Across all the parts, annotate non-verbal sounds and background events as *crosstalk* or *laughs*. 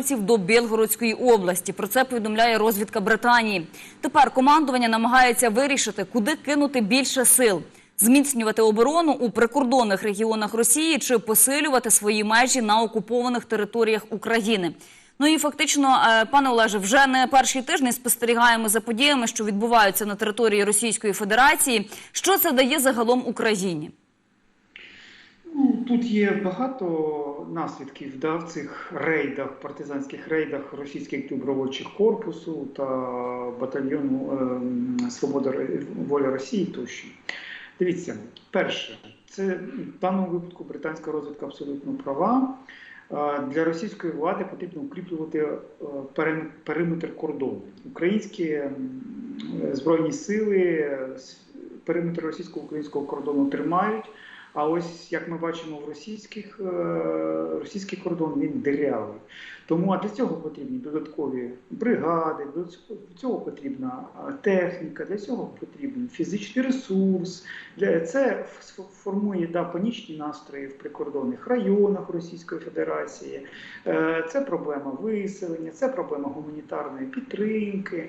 добровольців до Білгородської області. Про це повідомляє розвідка Британії. Тепер командування намагається вирішити, куди кинути більше сил. Зміцнювати оборону у прикордонних регіонах Росії чи посилювати свої межі на окупованих територіях України. Ну і фактично, е, пане Олеже, вже не перший тиждень спостерігаємо за подіями, що відбуваються на території Російської Федерації. Що це дає загалом Україні? Ну, тут є багато наслідків да, в цих рейдах, партизанських рейдах російських добровольчих корпусу та батальйону ем, Свобода воля Росії тощо. Дивіться, перше, це в даному випадку британська розвідка абсолютно права. Е, Для російської влади потрібно укріплювати е, перим- периметр кордону. Українські м, збройні сили е, периметр російсько-українського кордону тримають. А ось як ми бачимо в російських е, російський кордон він дирявий. Тому а для цього потрібні додаткові бригади, для цього- потрібна техніка, для цього потрібен фізичний ресурс. Це формує да, панічні настрої в прикордонних районах Російської Федерації. Е, Це проблема виселення, це проблема гуманітарної підтримки.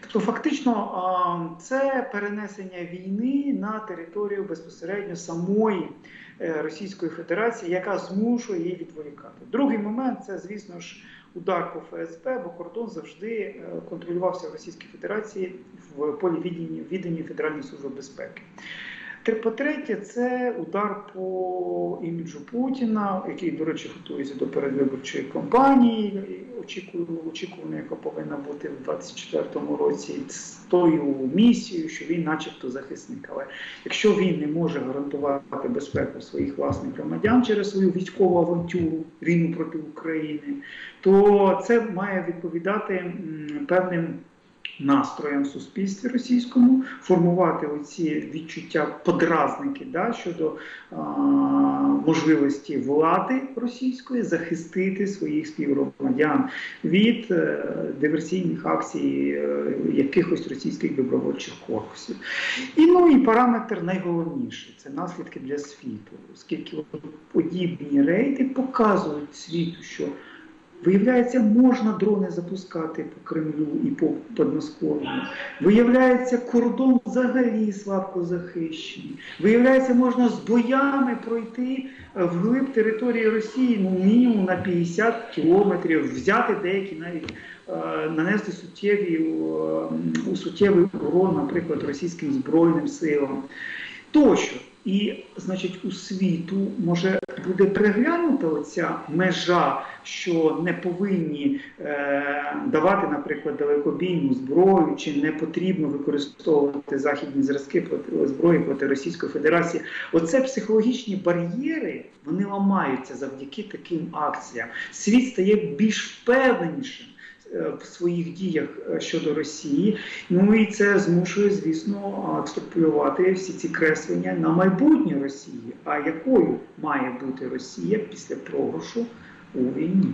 Тобто, фактично, це перенесення війни на територію безпосередньо самої Російської Федерації, яка змушує її відволікати. Другий момент це, звісно ж, удар по ФСБ, бо кордон завжди е, контролювався в Російській Федерації в полі віддання, віддання Федеральної служби безпеки. Тр- По-третє, це удар по іміджу Путіна, який, до речі, готується до передвиборчої кампанії, очікувано, яка повинна бути в 2024 році, з тою місією, що він, начебто, захисник. Але якщо він не може гарантувати безпеку своїх власних громадян через свою військову авантюру, війну проти України, то це має відповідати певним настроям в суспільстві російському, формувати оці відчуття подразники да, щодо а, можливості влади російської захистити своїх співгромадян від е, диверсійних акцій е, якихось російських добровольчих корпусів. І ну і параметр найголовніший це наслідки для світу, оскільки подібні рейди показують світу, що Виявляється, можна дрони запускати по Кремлю і по Подмосков'ю. Виявляється, кордон взагалі слабко захищений. Виявляється, можна з боями пройти е, вглиб території Росії ну, мінімум на 50 кілометрів, взяти деякі навіть е, нанести суттєві, е, суттєвий урон, наприклад, російським збройним силам. Тощо. І, значить, у світу може буде переглянута оця межа, що не повинні е, давати, наприклад, далекобійну зброю, чи не потрібно використовувати західні зразки проти зброї проти Російської Федерації. Оце психологічні бар'єри вони ламаються завдяки таким акціям. Світ стає більш впевненішим в своїх діях е, щодо Росії. Ну і це змушує, звісно, екстраполювати всі ці креслення на майбутнє Росії. А якою має бути Росія після програшу у війні?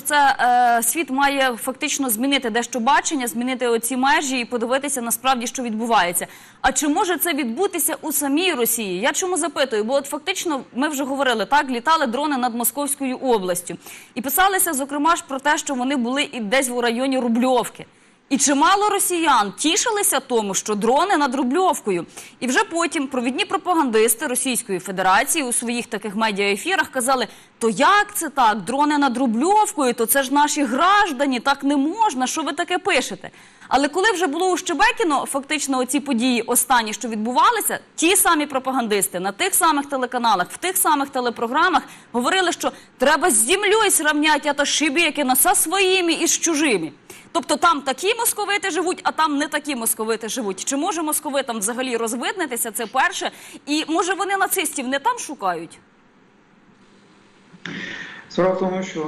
Це е, світ має фактично змінити дещо бачення, змінити оці межі і подивитися насправді, що відбувається. А чи може це відбутися у самій Росії? Я чому запитую? Бо от фактично ми вже говорили так, літали дрони над Московською областю і писалися зокрема ж про те, що вони були і десь в районі Рубльовки. І чимало росіян тішилися тому, що дрони над Рубльовкою. І вже потім провідні пропагандисти Російської Федерації у своїх таких медіаефірах казали: то як це так? Дрони над Рубльовкою, то це ж наші граждані, так не можна. Що ви таке пишете? Але коли вже було у Щебекіно, фактично оці події останні, що відбувалися, ті самі пропагандисти на тих самих телеканалах, в тих самих телепрограмах говорили, що треба з землею сравнять, а то Щебекіно со своїми і з чужими. Тобто там такі московити живуть, а там не такі московити живуть. Чи може московитам взагалі розвиднитися? Це перше. І може вони нацистів не там шукають? Справа в тому, що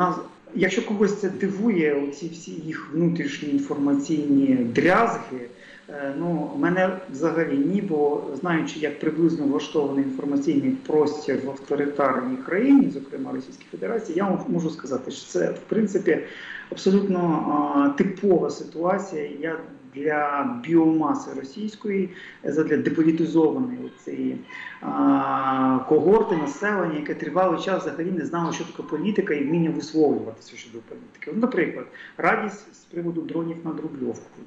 е, якщо когось це дивує, оці всі їх внутрішні інформаційні дрязги, е, ну мене взагалі ні, бо знаючи, як приблизно влаштований інформаційний простір в авторитарній країні, зокрема Російській Федерації, я можу сказати, що це в принципі абсолютно типова ситуація. Я для біомаси російської, задля деполітизованої цієї когорти населення, яке тривалий час взагалі не знало, що таке політика і вміння висловлюватися щодо політики. Ну, наприклад, радість з приводу дронів над Рубльовкою.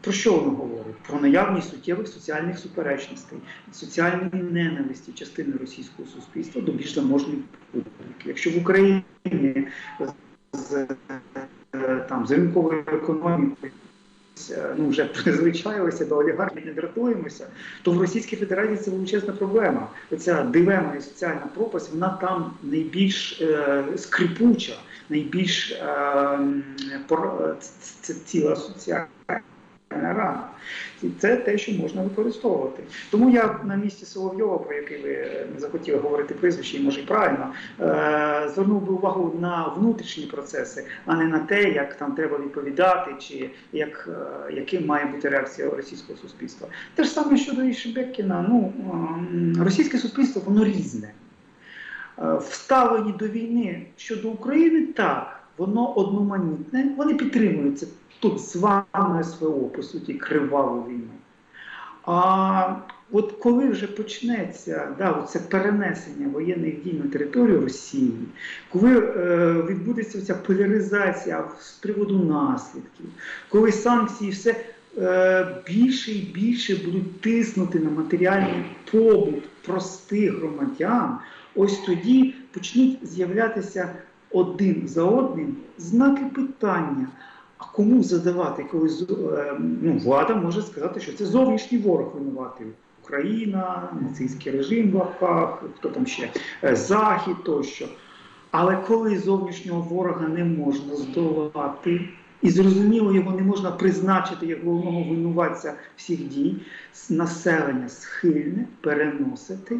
Про що воно говорить? Про наявність суттєвих соціальних суперечностей, соціальної ненависті частини російського суспільства до більш заможної публіки. Якщо в Україні з е, там з ринковою економікою е, ну вже *laughs* призвичаїлися до олігархів, не дратуємося, то в Російській Федерації це величезна проблема. Оця дилема і соціальна пропасть, вона там найбільш е, скрипуча, найбільш е, пор- е, ціла соціальна рана. І це те, що можна використовувати. Тому я на місці Соловйова, про який ви не захотіли говорити прізвище, і може і правильно, е, звернув би увагу на внутрішні процеси, а не на те, як там треба відповідати, чи як, е, яким має бути реакція російського суспільства. Те ж саме щодо Ішебекіна. Ну, ем, російське суспільство воно різне. Е, Вставлені до війни щодо України, так, воно одноманітне, вони підтримують це тут зване СВО, по суті, криваву війну. А от коли вже почнеться да, це перенесення воєнних дій на територію Росії, коли е, відбудеться ця поляризація з приводу наслідків, коли санкції все е, більше і більше будуть тиснути на матеріальний побут простих громадян, ось тоді почнуть з'являтися один за одним знаки питання. А кому задавати, коли е, ну, влада може сказати, що це зовнішній ворог винуватий. Україна, нацистський режим в лапках, хто там ще е, Захід тощо. Але коли зовнішнього ворога не можна здолати, і зрозуміло, його не можна призначити як головного винуватця всіх дій, населення схильне переносити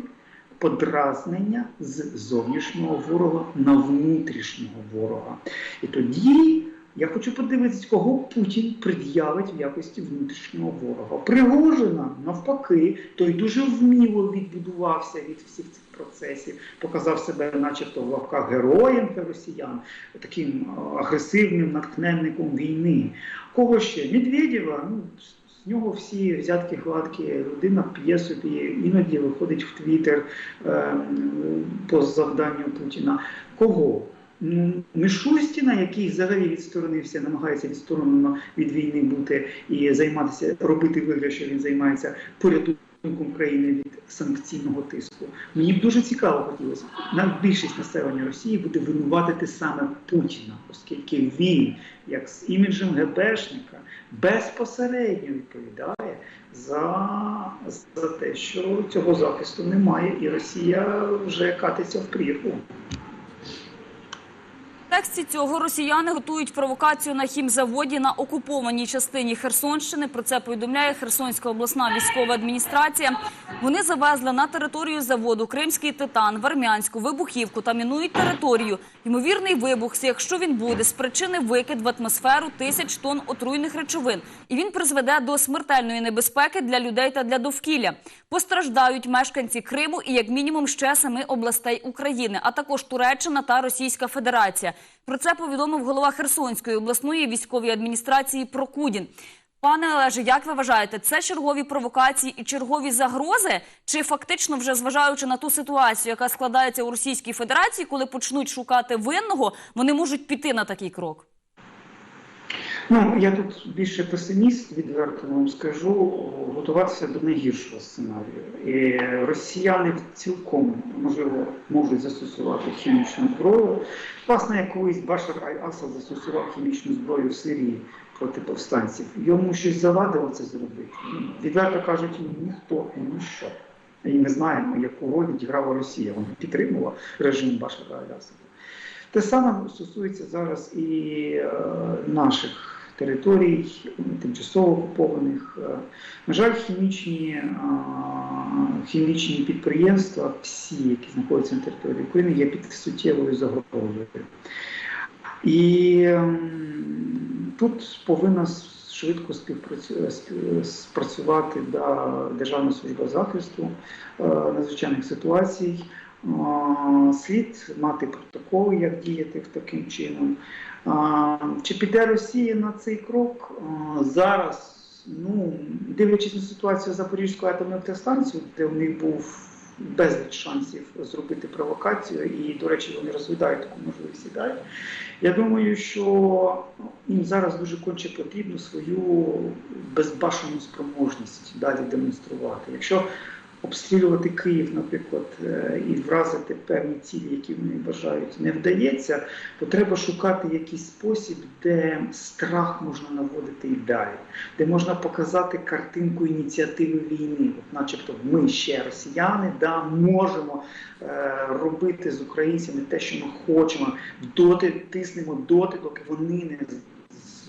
подразнення з зовнішнього ворога на внутрішнього ворога. І тоді я хочу подивитися, кого Путін пред'явить в якості внутрішнього ворога. Пригожина, навпаки, той дуже вміло відбудувався від всіх цих процесів, показав себе, начебто, в лапках героєм для росіян, таким агресивним натхненником війни. Кого ще? Медведєва, ну, з нього всі взятки гладкі, людина п'є собі, іноді виходить в Твіттер е, по завданню Путіна. Кого? Мишустіна, який взагалі відсторонився, намагається відсторонено від війни бути і займатися, робити вигляд, що він займається порятунком країни від санкційного тиску. Мені б дуже цікаво хотілося. На більшість населення Росії буде винуватити саме Путіна, оскільки він, як з іміджем ГБшника, безпосередньо відповідає за, за те, що цього захисту немає, і Росія вже катиться в прірву. Тексті цього росіяни готують провокацію на хімзаводі на окупованій частині Херсонщини. Про це повідомляє Херсонська обласна військова адміністрація. Вони завезли на територію заводу Кримський титан, Вармянську, вибухівку та мінують територію. Ймовірний вибух, якщо він буде, спричинить викид в атмосферу тисяч тонн отруйних речовин, і він призведе до смертельної небезпеки для людей та для довкілля. Постраждають мешканці Криму і як мінімум ще семи областей України, а також Туреччина та Російська Федерація. Про це повідомив голова Херсонської обласної військової адміністрації Прокудін. Пане Олеже, як ви вважаєте, це чергові провокації і чергові загрози? Чи фактично, вже зважаючи на ту ситуацію, яка складається у Російській Федерації, коли почнуть шукати винного, вони можуть піти на такий крок? Ну, я тут більше песиміст, відверто вам скажу, готуватися до найгіршого сценарію. І росіяни цілком, можливо, можуть застосувати хімічну зброю. Власне, як колись Башар Аль-Асад застосував хімічну зброю в Сирії проти повстанців. Йому щось завадило це зробити. Ну, Відверто кажуть, ніхто і ніщо. І ми знаємо, яку роль відіграла Росія. Вона підтримувала режим Башара Аль-Асада. Те саме стосується зараз і е, наших територій, тимчасово окупованих. Е, На жаль, хімічні, е, хімічні підприємства, всі, які знаходяться на території України, є під суттєвою загрозою. І ем, тут повинна швидко співпрацю- спів- спрацювати да, Державна служба захисту е, надзвичайних ситуацій. Слід мати протокол, як діяти в таким чином. Чи піде Росія на цей крок? Зараз Ну, дивлячись на ситуацію Запорізької атомної електростанції, де у них був безліч шансів зробити провокацію, і, до речі, вони розглядають таку можливість і далі. Я думаю, що їм зараз дуже конче потрібно свою безбашену спроможність далі демонструвати. Якщо обстрілювати Київ, наприклад, е, і вразити певні цілі, які вони вважають, не вдається, то треба шукати якийсь спосіб, де страх можна наводити і далі, де можна показати картинку ініціативи війни, От начебто ми ще росіяни, да, можемо е, робити з українцями те, що ми хочемо, доти тиснемо доти, доки вони не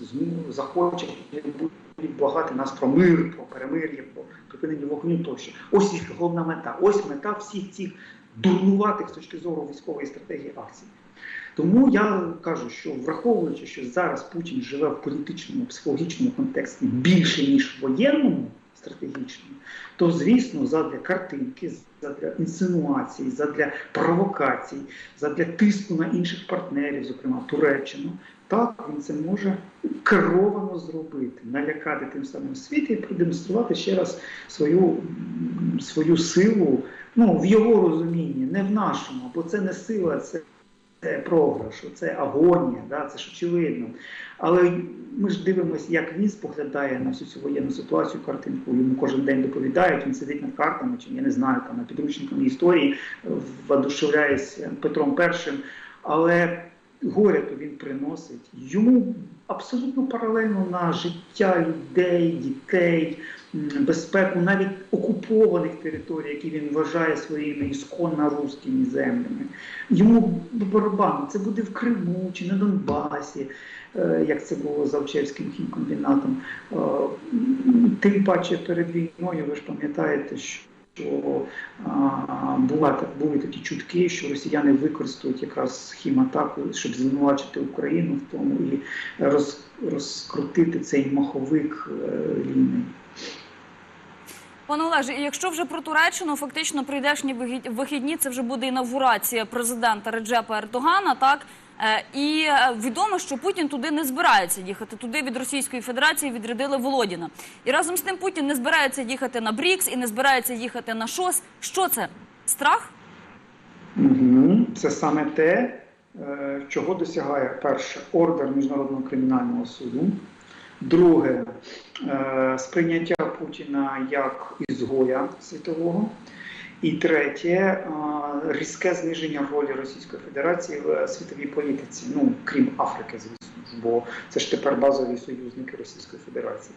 з- з- захочуть будуть благати нас про мир, про перемир'я, про припинення вогню тощо. Ось їх головна мета. Ось мета всіх цих дурнуватих з точки зору військової стратегії акцій. Тому я кажу, що враховуючи, що зараз Путін живе в політичному, психологічному контексті більше, ніж в воєнному стратегічному, то звісно, задля картинки, задля інсинуацій, задля провокацій, задля тиску на інших партнерів, зокрема Туреччину, так він це може керовано зробити, налякати тим самим світ і продемонструвати ще раз свою, свою силу ну, в його розумінні, не в нашому, бо це не сила, це це програш, це агонія, да, це ж очевидно. Але ми ж дивимося, як він споглядає на всю цю воєнну ситуацію, картинку. Йому кожен день доповідають, він сидить над картами, чи я не знаю, там на підручниками історії, воодушевляється Петром І. Але горя то він приносить. Йому абсолютно паралельно на життя людей, дітей, безпеку навіть окупованих територій, які він вважає своїми ісконно руськими землями. Йому барабан, це буде в Криму чи на Донбасі, е, як це було з Алчевським хімкомбінатом. Е, Тим паче перед війною, ви ж пам'ятаєте, що а, була, були такі чутки, що росіяни використають якраз хіматаку, щоб звинувачити Україну в тому і роз, розкрутити цей маховик е, війни. Пане Олеже, якщо вже про Туреччину, фактично прийдешні вихід- вихідні, це вже буде інавгурація президента Реджепа Ердогана, так? Е, І е, відомо, що Путін туди не збирається їхати. Туди від Російської Федерації відрядили Володіна. І разом з тим Путін не збирається їхати на БРІКС і не збирається їхати на ШОС. Що це? Страх? Це саме те, е, чого досягає перше ордер Міжнародного кримінального суду. Друге сприйняття Путіна як ізгоя світового. І третє е, різке зниження ролі Російської Федерації в світовій політиці, ну крім Африки, звісно бо це ж тепер базові союзники Російської Федерації.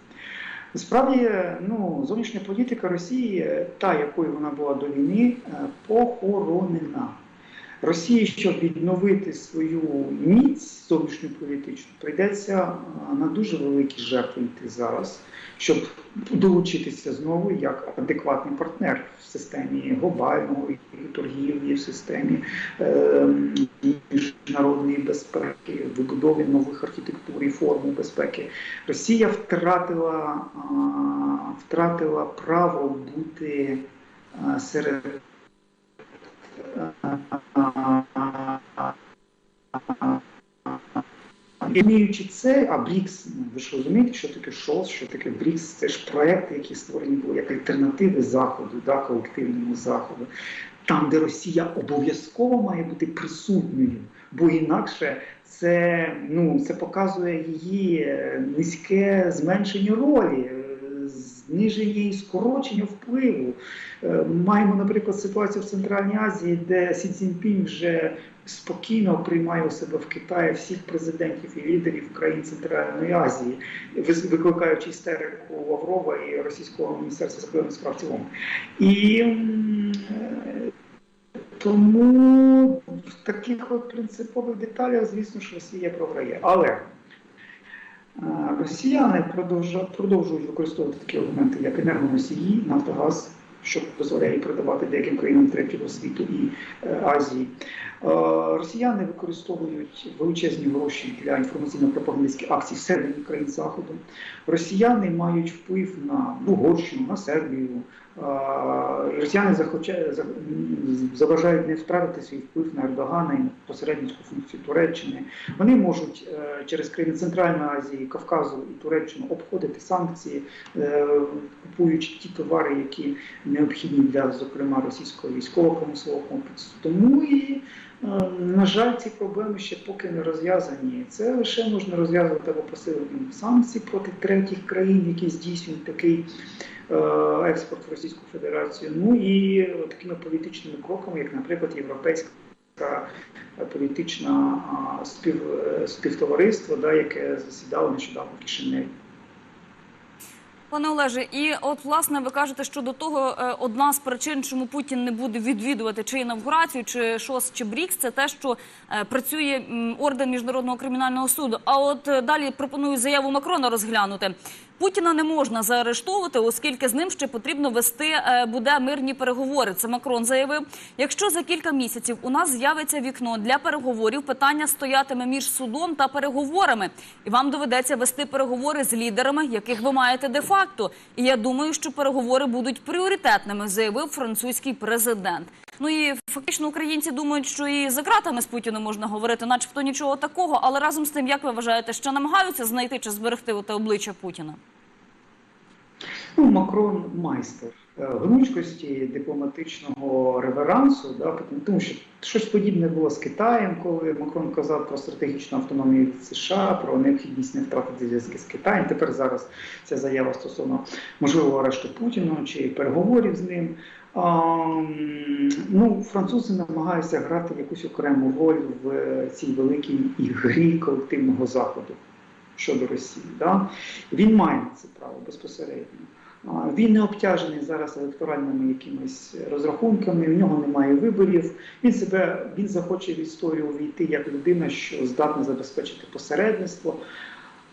Насправді, ну, зовнішня політика Росії, та якою вона була до війни, е, похоронена. Росії, щоб відновити свою міць зовнішню політичну, прийдеться е, на дуже великі жертви йти зараз, щоб долучитися знову як адекватний партнер в системі глобальної торгівлі, в системі е, міжнародної безпеки, вибудові нових архітектур і форм безпеки. Росія втратила, а, втратила право бути а, серед і Розуміючи це, а БРІКС, ви ж розумієте, що таке ШОС, що таке БРІКС, це ж проекти, які створені були як альтернативи Заходу, да, колективному Заходу, там, де Росія обов'язково має бути присутньою, бо інакше це, ну, це показує її е, низьке зменшення ролі, зниження і скорочення впливу. Е, Маємо, наприклад, ситуацію в Центральній Азії, де Сі Цзіньпінь вже спокійно приймає у себе в Китаї всіх президентів і лідерів країн Центральної Азії, викликаючи істерику Лаврова і російського міністерства закордонних справ цілому. І е, тому в таких от принципових деталях, звісно ж, Росія програє. Але росіяни продовжують, використовувати такі елементи, як енергоносії, Нафтогаз, що дозволяє продавати деяким країнам третього світу і е, Азії. Е, Росіяни використовують величезні гроші для інформаційно-пропагандистських акцій всередині країн Заходу. Росіяни мають вплив на Угорщину, на Сербію, Росіяни захоча- заважають не втратити свій вплив на Ердогана і посередницьку функцію Туреччини. Вони можуть е, через країни Центральної Азії, Кавказу і Туреччину обходити санкції, е, купуючи ті товари, які необхідні для, зокрема, російського військово-промислового комплексу. Тому і е, на жаль, ці проблеми ще поки не розв'язані. Це лише можна розв'язувати або посиленням санкцій проти третіх країн, які здійснюють такий е, експорт в Російську Федерацію. Ну і такими політичними кроками, як, наприклад, європейська політична а, спів, е, співтовариство, да, яке засідало нещодавно в Кишиневі. Пане Олеже, і от власне ви кажете, що до того е, одна з причин, чому Путін не буде відвідувати чи інавгурацію, чи ШОС, чи БРІКС, це те, що е, працює орден міжнародного кримінального суду. А от е, далі пропоную заяву Макрона розглянути. Путіна не можна заарештовувати, оскільки з ним ще потрібно вести е, буде мирні переговори. Це Макрон заявив. Якщо за кілька місяців у нас з'явиться вікно для переговорів, питання стоятиме між судом та переговорами, і вам доведеться вести переговори з лідерами, яких ви маєте де-факто. І я думаю, що переговори будуть пріоритетними, заявив французький президент. Ну і фактично українці думають, що і за ґратами з Путіним можна говорити, начебто нічого такого. Але разом з тим, як ви вважаєте, що намагаються знайти чи зберегти оте обличчя Путіна? Ну, Макрон майстер е, гнучкості дипломатичного реверансу, да, тому що щось подібне було з Китаєм, коли Макрон казав про стратегічну автономію США, про необхідність не втратити зв'язки з Китаєм. Тепер зараз ця заява стосовно можливого арешту Путіна чи переговорів з ним. Ну, французи намагаються грати якусь окрему роль в цій великій грі колективного заходу щодо Росії. Да? Він має на це право безпосередньо. Він не обтяжений зараз електоральними якимись розрахунками, у нього немає виборів. Він себе він захоче в історію увійти як людина, що здатна забезпечити посередництво.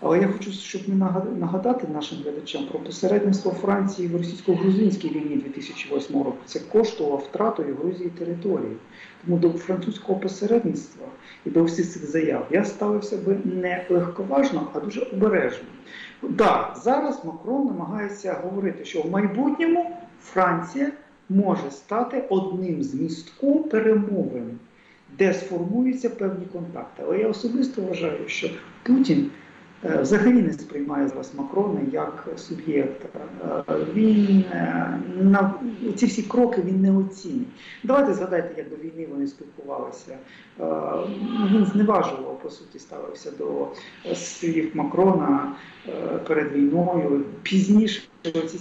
Але я хочу, щоб ми нага- нагадати нашим глядачам про посередництво Франції в російсько-грузинській війні 2008 року. Це коштувало втратою Грузії території. Тому до французького посередництва і до всіх цих заяв я ставився би не легковажно, а дуже обережно. Так, зараз Макрон намагається говорити, що в майбутньому Франція може стати одним з містком перемовин, де сформуються певні контакти. Але я особисто вважаю, що Путін взагалі не сприймає зараз Макрона як суб'єкта. Е, Він е, на ці всі кроки він не оцінить. Давайте згадайте, як до війни вони спілкувалися. Е, Він зневажував по суті ставився до е, слів Макрона е, перед війною. Пізніше ці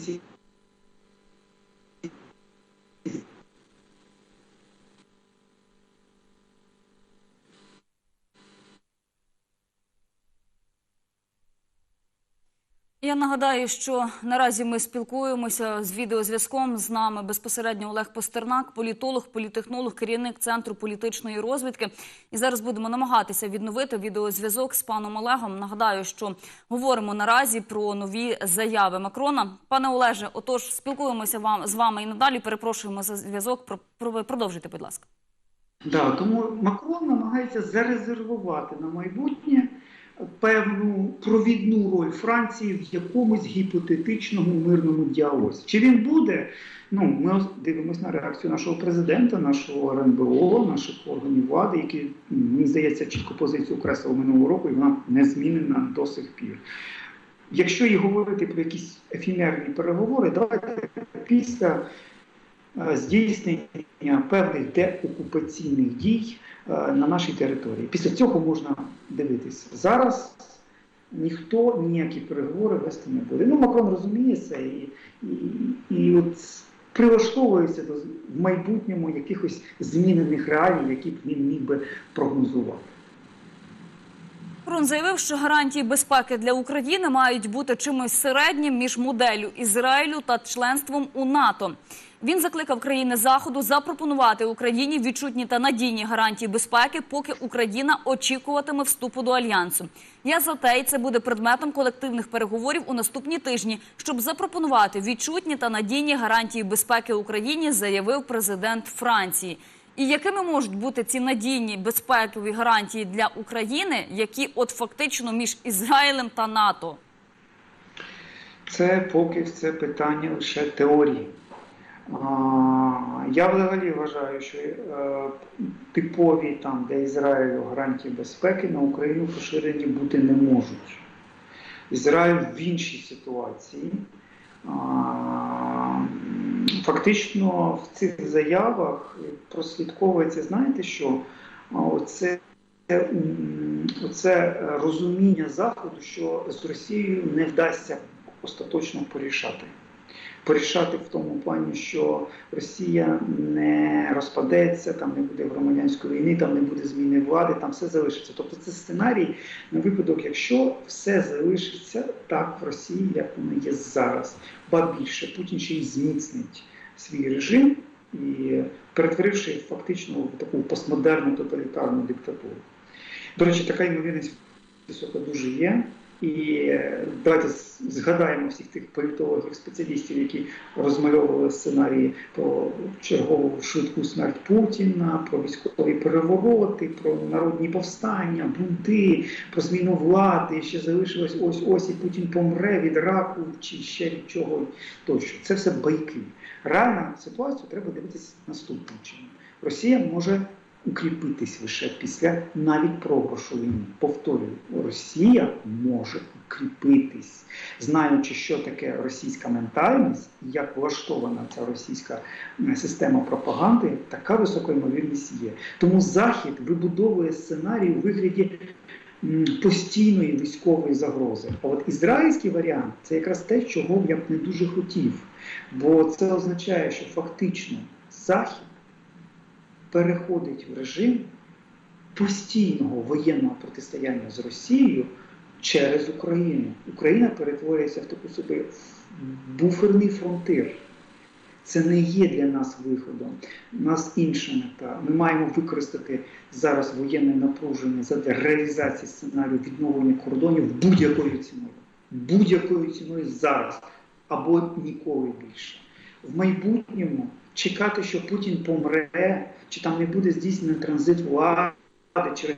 Я нагадаю, що наразі ми спілкуємося з відеозв'язком. З нами безпосередньо Олег Постернак, політолог, політехнолог, керівник центру політичної розвідки. І зараз будемо намагатися відновити відеозв'язок з паном Олегом. Нагадаю, що говоримо наразі про нові заяви Макрона. Пане Олеже, отож, спілкуємося вам з вами і надалі. Перепрошуємо за зв'язок. Про, про продовжуйте, будь ласка. Да, тому Макрон намагається зарезервувати на майбутнє певну провідну роль Франції в якомусь гіпотетичному мирному діалозі. Чи він буде? Ну, ми ос- дивимося на реакцію нашого президента, нашого РНБО, наших органів влади, які, мені здається, чітко позицію окреслили минулого року, і вона не змінена до сих пір. Якщо і говорити про якісь ефімерні переговори, давайте після здійснення певних деокупаційних дій е, на нашій території. Після цього можна дивитися. Зараз ніхто ніякі переговори вести не буде. Ну, Макрон розуміє це і, і, і от прилаштовується до в майбутньому якихось змінених реалій, які б він міг би прогнозувати. Макрон заявив, що гарантії безпеки для України мають бути чимось середнім між моделлю Ізраїлю та членством у НАТО. Він закликав країни заходу запропонувати Україні відчутні та надійні гарантії безпеки, поки Україна очікуватиме вступу до альянсу. Я за те, і це буде предметом колективних переговорів у наступні тижні, щоб запропонувати відчутні та надійні гарантії безпеки Україні, заявив президент Франції. І якими можуть бути ці надійні безпекові гарантії для України, які от фактично між Ізраїлем та НАТО? Це поки це питання лише теорії. Я взагалі вважаю, що е, типові там для Ізраїлю гарантії безпеки на Україну поширені бути не можуть. Ізраїль в іншій ситуації. Фактично в цих заявах прослідковується, знаєте що? Оце, оце розуміння Заходу, що з Росією не вдасться остаточно порішати. Порішати в тому плані, що Росія не розпадеться, там не буде громадянської війни, там не буде зміни влади, там все залишиться. Тобто це сценарій на випадок, якщо все залишиться так в Росії, як воно є зараз. Ба більше Путін ще й зміцнить свій режим і перетворивши фактично в таку постмодерну тоталітарну диктатуру. До речі, така ймовірність висока дуже є. І е, давайте згадаємо всіх тих політологів, спеціалістів, які розмальовували сценарії про чергову швидку смерть Путіна, про військові перевороти, про народні повстання, бунти, про зміну влади. Ще залишилось ось ось і Путін помре від раку чи ще від чого тощо. Це все байки. Реальна ситуацію треба дивитися наступним чином. Росія може укріпитись лише після навіть програшу війни. Повторюю, Росія може укріпитись, знаючи, що таке російська ментальність, як влаштована ця російська система пропаганди, така висока ймовірність є. Тому Захід вибудовує сценарій у вигляді постійної військової загрози. А от ізраїльський варіант це якраз те, чого я б не дуже хотів. Бо це означає, що фактично Захід переходить в режим постійного воєнного протистояння з Росією через Україну. Україна перетворюється в таку собі буферний фронтир. Це не є для нас виходом. У нас інша мета. Ми маємо використати зараз воєнне напруження задля реалізації сценарію відновлення кордонів будь-якою ціною. Будь-якою ціною зараз або ніколи більше. В майбутньому чекати, що Путін помре, чи там не буде здійснений транзит влади, чи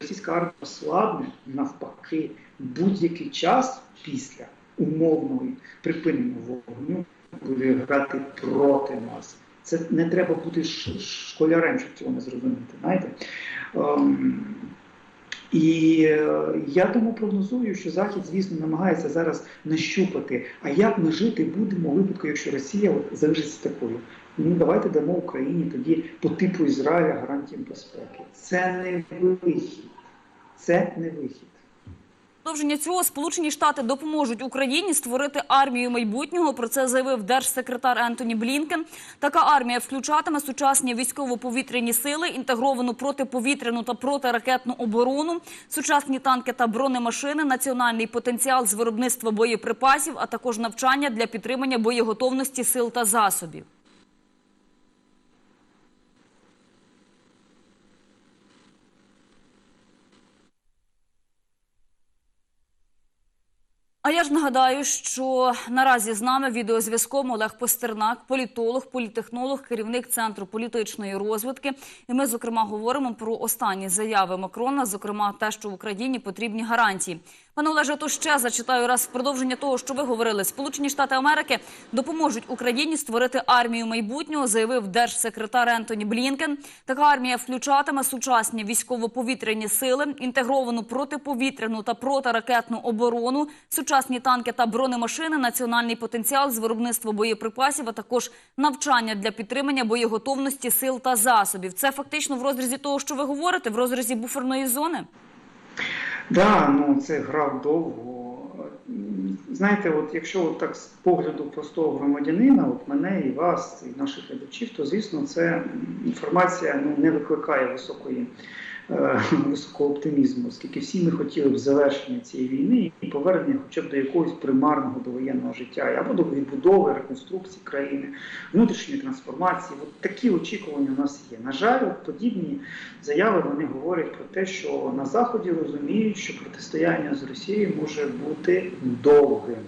російська армія ослабне, навпаки, будь-який час після умовної припинення вогню буде грати проти нас. Це не треба бути школярем, щоб цього не зрозуміти. Знаєте? Ем, і е, я тому прогнозую, що Захід, звісно, намагається зараз нащупати, а як ми жити будемо у випадку, якщо Росія залишиться такою. Ну давайте дамо Україні тоді по типу Ізраїля гарантії безпеки. Це не вихід. Це не вихід. Продовження цього Сполучені Штати допоможуть Україні створити армію майбутнього. Про це заявив держсекретар Ентоні Блінкен. Така армія включатиме сучасні військово-повітряні сили, інтегровану протиповітряну та протиракетну оборону, сучасні танки та бронемашини, національний потенціал з виробництва боєприпасів, а також навчання для підтримання боєготовності сил та засобів. А я ж нагадаю, що наразі з нами відеозв'язком Олег Постернак, політолог, політехнолог, керівник центру політичної розвитки. І ми, зокрема, говоримо про останні заяви Макрона, зокрема, те, що в Україні потрібні гарантії. Пане Олеже, то ще зачитаю раз в продовження того, що ви говорили. Сполучені Штати Америки допоможуть Україні створити армію майбутнього, заявив держсекретар Ентоні Блінкен. Така армія включатиме сучасні військово-повітряні сили, інтегровану протиповітряну та протиракетну оборону, сучасні танки та бронемашини, національний потенціал з виробництва боєприпасів, а також навчання для підтримання боєготовності сил та засобів. Це фактично в розрізі того, що ви говорите, в розрізі буферної зони. Да, ну це гра довго. Знаєте, от якщо от так з погляду простого громадянина, от мене і вас, і наших глядачів, то звісно, це інформація ну, не викликає високої, високого оптимізму, оскільки всі ми хотіли б завершення цієї війни і повернення хоча б до якогось примарного довоєнного життя, або до відбудови, реконструкції країни, внутрішньої трансформації. От такі очікування у нас є. На жаль, от подібні заяви вони говорять про те, що на заході розуміють, що протистояння з Росією може бути довгим,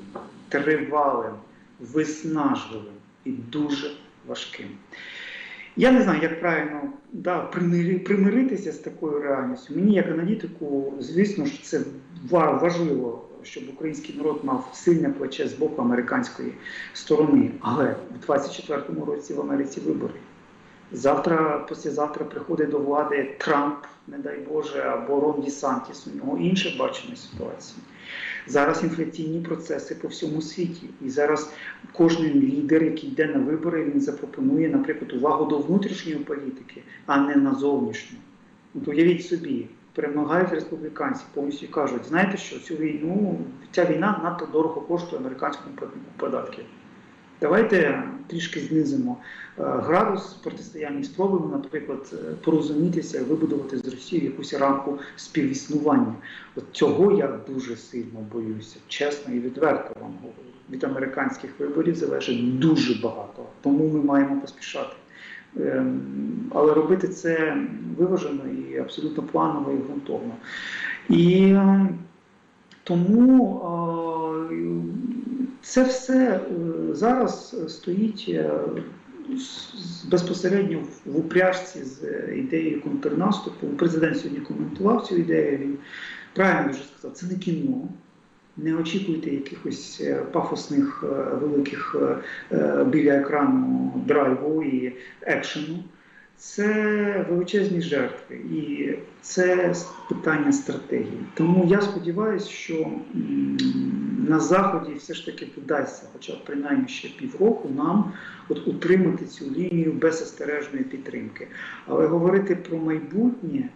тривалим, виснажливим і дуже важким. Я не знаю, як правильно да, примири- примиритися з такою реальністю. Мені, як аналітику, звісно ж, це важливо щоб український народ мав сильне плече з боку американської сторони. Але в 24-му році в Америці вибори. Завтра, післязавтра приходить до влади Трамп, не дай Боже, або Рон Ді Сантіс. У нього інше бачення ситуації. Зараз інфляційні процеси по всьому світі. І зараз кожен лідер, який йде на вибори, він запропонує, наприклад, увагу до внутрішньої політики, а не на зовнішню. От уявіть собі, перемагають республіканці, повністю кажуть, знаєте що, цю війну, ця війна надто дорого коштує американському податків. Давайте трішки знизимо е, градус протистояння і спробуємо, наприклад, е, порозумітися, вибудувати з Росією якусь рамку співіснування. От цього я дуже сильно боюся, чесно і відверто вам говорю. Від американських виборів залежить дуже багато, тому ми маємо поспішати. Ем, Але робити це виважено і абсолютно планово і ґрунтовно. І ем, тому е, це все е, зараз стоїть е, безпосередньо в- упряжці з е, ідеєю контрнаступу. Президент сьогодні коментував цю ідею. Він правильно дуже сказав, це не кіно. Не очікуйте якихось пафосних великих біля екрану драйву і екшену. Це величезні жертви, і це питання стратегії. Тому я сподіваюся, що на заході все ж таки вдасться, хоча принаймні ще півроку, нам от утримати цю лінію беззастережної підтримки. Але говорити про майбутнє,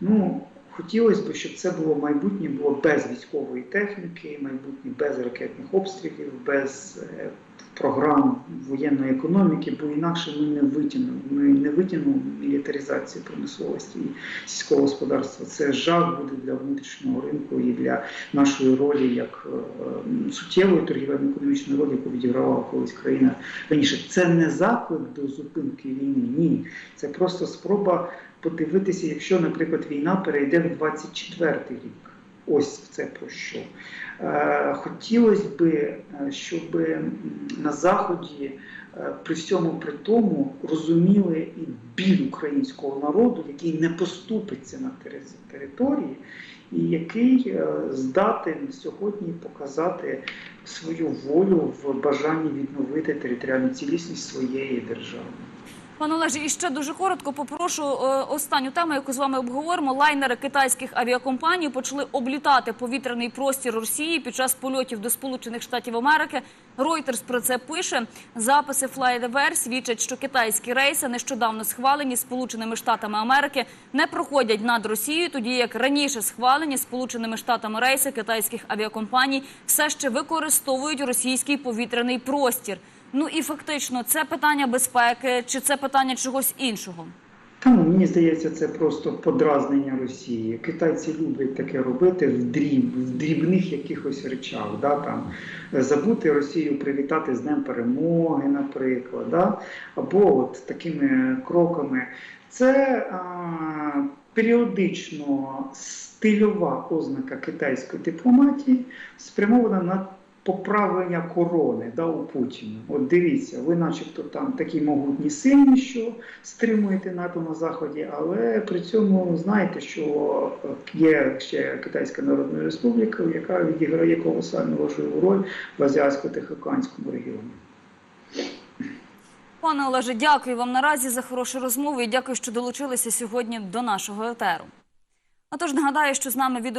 ну хотілося б, щоб це було майбутнє було без військової техніки, майбутнє без ракетних обстрілів, без е, програм воєнної економіки, бо інакше ми не витягнемо. Ми не витягнемо мілітаризацію промисловості і сільського господарства. Це жах буде для внутрішнього ринку і для нашої ролі як е, суттєвої торгівельно-економічної ролі, яку відігравала колись країна раніше. Це не заклик до зупинки війни. Ні, це просто спроба подивитися, якщо, наприклад, війна перейде в 24-й рік. Ось це про що. Е, Хотілося би, е, щоб на Заході е, при всьому при тому розуміли і біль українського народу, який не поступиться на території, і який здатен сьогодні показати свою волю в бажанні відновити територіальну цілісність своєї держави. Пане Олеже, і ще дуже коротко попрошу е, останню тему, яку з вами обговоримо. Лайнери китайських авіакомпаній почали облітати повітряний простір Росії під час польотів до Сполучених Штатів Америки. Reuters про це пише. Записи FlightAware свідчать, що китайські рейси, нещодавно схвалені Сполученими Штатами Америки, не проходять над Росією, тоді як раніше схвалені Сполученими Штатами рейси китайських авіакомпаній все ще використовують російський повітряний простір. Ну і фактично, це питання безпеки чи це питання чогось іншого? Та ну, мені здається, це просто подразнення Росії. Китайці люблять таке робити в дріб, в дрібних якихось речах. Да, там, забути Росію привітати з Днем Перемоги, наприклад, да, або от такими кроками. Це а, періодично стильова ознака китайської дипломатії, спрямована на поправлення корони да, у Путіна. От дивіться, ви начебто там такі могутні сильні, що стримуєте НАТО на Заході, але при цьому знаєте, що є ще Китайська Народна Республіка, яка відіграє колосально важливу роль в азіатсько-тихоокеанському регіоні. Пане Олеже, дякую вам наразі за хорошу розмову і дякую, що долучилися сьогодні до нашого етеру. А тож нагадаю, що з нами відео.